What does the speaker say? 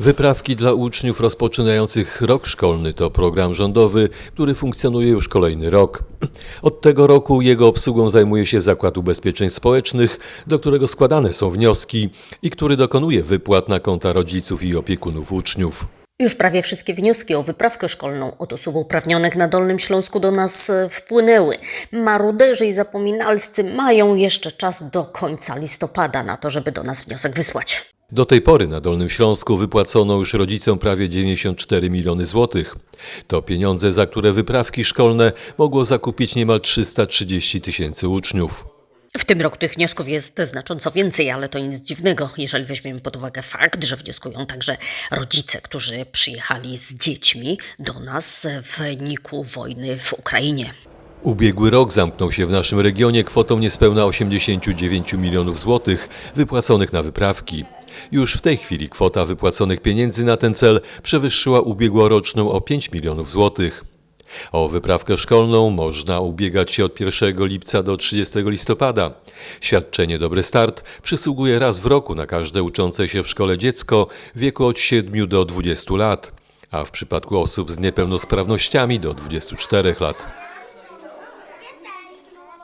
Wyprawki dla uczniów rozpoczynających rok szkolny to program rządowy, który funkcjonuje już kolejny rok. Od tego roku jego obsługą zajmuje się Zakład Ubezpieczeń Społecznych, do którego składane są wnioski i który dokonuje wypłat na konta rodziców i opiekunów uczniów. Już prawie wszystkie wnioski o wyprawkę szkolną od osób uprawnionych na Dolnym Śląsku do nas e, wpłynęły. Maruderzy i zapominalscy mają jeszcze czas do końca listopada na to, żeby do nas wniosek wysłać. Do tej pory na Dolnym Śląsku wypłacono już rodzicom prawie 94 miliony złotych. To pieniądze, za które wyprawki szkolne mogło zakupić niemal 330 tysięcy uczniów. W tym roku tych wniosków jest znacząco więcej, ale to nic dziwnego, jeżeli weźmiemy pod uwagę fakt, że wnioskują także rodzice, którzy przyjechali z dziećmi do nas w wyniku wojny w Ukrainie. Ubiegły rok zamknął się w naszym regionie kwotą niespełna 89 milionów złotych wypłaconych na wyprawki. Już w tej chwili kwota wypłaconych pieniędzy na ten cel przewyższyła ubiegłoroczną o 5 milionów złotych. O wyprawkę szkolną można ubiegać się od 1 lipca do 30 listopada. Świadczenie Dobry Start przysługuje raz w roku na każde uczące się w szkole dziecko w wieku od 7 do 20 lat, a w przypadku osób z niepełnosprawnościami do 24 lat.